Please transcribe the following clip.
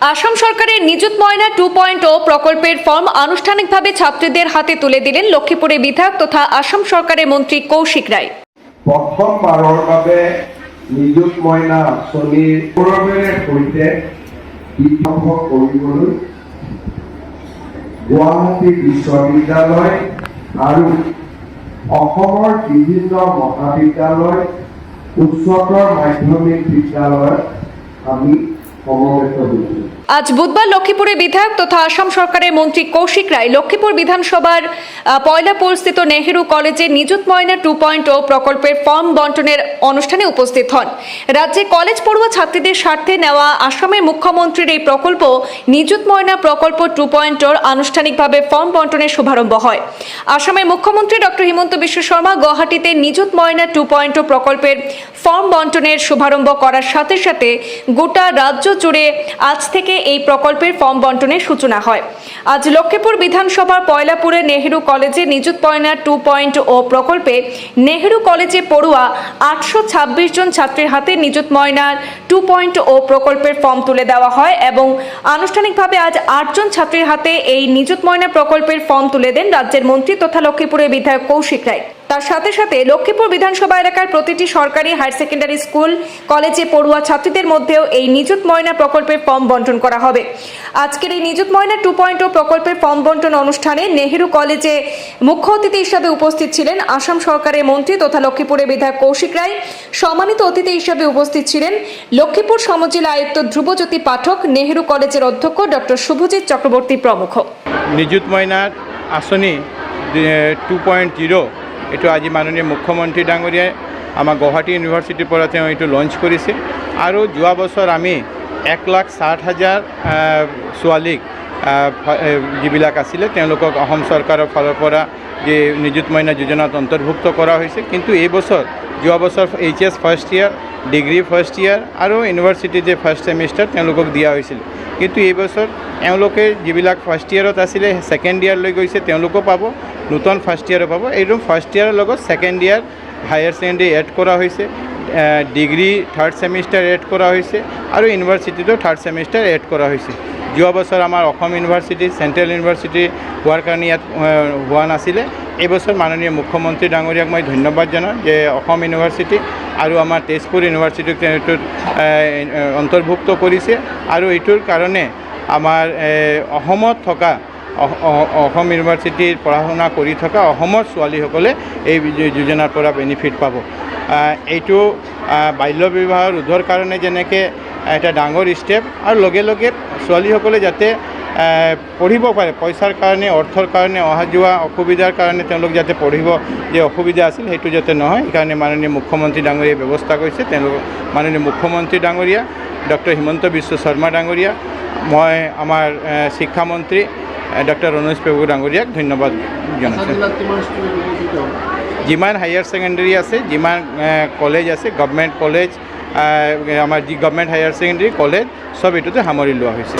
আসাম সরকারের নিযুত ময়না two point ও প্রকল্পের ফর্ম আনুষ্ঠানিকভাবে ছাত্রীদের হাতে তুলে দিলেন লক্ষ্মীপুরের বিধায়ক তথা আসাম সরকারের মন্ত্রী কৌশিক রায়। প্ৰথমবাৰৰ বাবে নিযুত মইনা আঁচনিৰ গৌৰৱেৰে সৈতে বিধ্বংস কৰিবলৈ গুৱাহাটী বিশ্ববিদ্যালয় আৰু অসমৰ বিভিন্ন মহাবিদ্যালয়, উচ্চতৰ মাধ্যমিক বিদ্যালয়ত আমি সমবেত হৈছোঁ আজ বুধবার লক্ষ্মীপুরে বিধায়ক তথা আসাম সরকারের মন্ত্রী কৌশিক রায় লক্ষ্মীপুর বিধানসভার পয়লাপুরস্থিত নেহেরু কলেজে নিযুত ময়না টু পয়েন্ট ও প্রকল্পের ফর্ম বন্টনের অনুষ্ঠানে উপস্থিত হন। রাজ্যে কলেজ পড়ুয়া ছাত্রীদের স্বার্থে নেওয়া আসামের মুখ্যমন্ত্রীর এই প্রকল্প নিযুত ময়না প্রকল্প টু পয়েন্ট ওর আনুষ্ঠানিকভাবে ফর্ম বন্টনের শুভারম্ভ হয়। আসামের মুখ্যমন্ত্রী ডক্টর হিমন্ত বিশ্ব শর্মা গুয়াহাটিতে নিযুত ময়না টু পয়েন্ট ও প্রকল্পের ফর্ম বন্টনের শুভারম্ভ করার সাথে সাথে গোটা রাজ্য জুড়ে আজ থেকে এই প্রকল্পের ফর্ম বন্টনের সূচনা হয়। আজ লক্ষ্মীপুর বিধানসভার পয়লাপুরে নেহেরু কলেজে নিযুত ময়না টু পয়েন্ট ও প্রকল্পে নেহেরু কলেজে পড়ুয়া আটশো ছাব্বিশ জন ছাত্রীর হাতে নিযুত ময়নার টু পয়েন্ট ও প্রকল্পের ফর্ম তুলে দেওয়া হয় এবং আনুষ্ঠানিকভাবে আজ আটজন ছাত্রীর হাতে এই নিযুত ময়না প্রকল্পের ফর্ম তুলে দেন রাজ্যের মন্ত্রী তথা লক্ষ্মীপুরের বিধায়ক কৌশিক রায়। তার সাথে সাথে লক্ষ্মীপুর বিধানসভা এলাকার প্রতিটি সরকারি হায়ার সেকেন্ডারি স্কুল, কলেজে পড়ুয়া ছাত্রীদের মধ্যেও এই নিযুত ময়না প্রকল্পের ফর্ম বন্টন করা হবে। আজকের এই নিযুত ময়না টু পয়েন্ট ও প্রকল্পের ফর্ম বন্টন অনুষ্ঠানে নেহেরু কলেজে মুখ্য অতিথি হিসাবে উপস্থিত ছিলেন আসাম সরকারের মন্ত্রী তথা লক্ষ্মীপুরের বিধায়ক কৌশিক রায়, সম্মানিত অতিথি হিসাবে উপস্থিত ছিলেন লক্ষ্মীপুর সমজেলা আয়ুক্ত ধ্রুবজ্যোতি পাঠক, নেহেরু কলেজের অধ্যক্ষ ডক্টর শুভজিৎ চক্রবর্তী প্রমুখ। নিযুত মইনাৰ আঁচনি টু পয়েন্ট জিৰ' এইটো আজি মাননীয় মুখ্যমন্ত্ৰী ডাঙৰীয়াই আমাৰ গুৱাহাটী ইউনিভাৰ্চিটিৰ পৰা তেওঁ এইটো লঞ্চ কৰিছে আৰু যোৱা বছৰ আমি এক লাখ ষাঠ হাজাৰ ছোৱালীক যিবিলাক আছিলে, তেওঁলোকক অসম চৰকাৰৰ ফালৰ পৰা যে নিযুত মইনা যোজনাত অন্তৰ্ভুক্ত কৰা হৈছে। কিন্তু এই বছৰ যোৱা বছৰ H S first year degree first year আৰু ইউনিভাৰ্চিটি যে ফাৰ্ষ্ট ছেমিষ্টাৰ তেওঁলোকক দিয়া হৈছিল। কিন্তু এই বছৰ এওঁলোকে যিবিলাক ফাৰ্ষ্ট ইয়াৰত আছিলে ছেকেণ্ড ইয়াৰলৈ গৈছে, তেওঁলোকো পাব, নতুন ফাৰ্ষ্ট ইয়াৰো পাব। এইটো ফাৰ্ষ্ট ইয়াৰৰ লগত second year higher secondary add কৰা হৈছে ডিগ্ৰী থাৰ্ড ছেমিষ্টাৰ এড কৰা হৈছে, আৰু ইউনিভাৰ্চিটিতো থাৰ্ড ছেমিষ্টাৰ এড কৰা হৈছে। যোৱা বছৰ আমাৰ অসম ইউনিভাৰ্চিটি, চেণ্ট্ৰেল ইউনিভাৰ্চিটি হোৱাৰ কাৰণে ইয়াত হোৱা নাছিলে এইবছৰ মাননীয় মুখ্যমন্ত্ৰী ডাঙৰীয়াক মই ধন্যবাদ জনাওঁ যে অসম ইউনিভাৰ্চিটি আৰু আমাৰ তেজপুৰ ইউনিভাৰ্চিটিক এইটোত অন্তৰ্ভুক্ত কৰিছে। আৰু এইটোৰ কাৰণে আমাৰ অসমত থকা অসম ইউনিভাৰ্চিটিৰ পঢ়া শুনা কৰি থকা অসমৰ ছোৱালীসকলে এই যোজনাৰ পৰা বেনিফিট পাব। এইটো বাল্য বিবাহ ৰোধৰ কাৰণে যেনেকৈ এটা ডাঙৰ ষ্টেপ আৰু লগে লগে ছোৱালীসকলে যাতে পঢ়িব পাৰে পইচাৰ কাৰণে অৰ্থৰ কাৰণে অহা যোৱা অসুবিধাৰ কাৰণে তেওঁলোক যাতে পঢ়িব যে অসুবিধা আছিল সেইটো যাতে নহয়। সেইকাৰণে মাননীয় মুখ্যমন্ত্ৰী ডাঙৰীয়াই ব্যৱস্থা কৰিছে। তেওঁলোক মাননীয় মুখ্যমন্ত্ৰী ডাঙৰীয়া ডক্টৰ হিমন্ত বিশ্ব শৰ্মা ডাঙৰীয়া মই আমাৰ শিক্ষামন্ত্ৰী ডক্টৰ ৰণোজ পেগু ডাঙৰীয়াক ধন্যবাদ জনাইছোঁ। যিমান হায়াৰ ছেকেণ্ডেৰী আছে যিমান কলেজ আছে গভমেণ্ট কলেজ আমাৰ যি গভমেণ্ট হায়াৰ ছেকেণ্ডেৰী কলেজ চব এইটোতে সামৰি লোৱা হৈছে।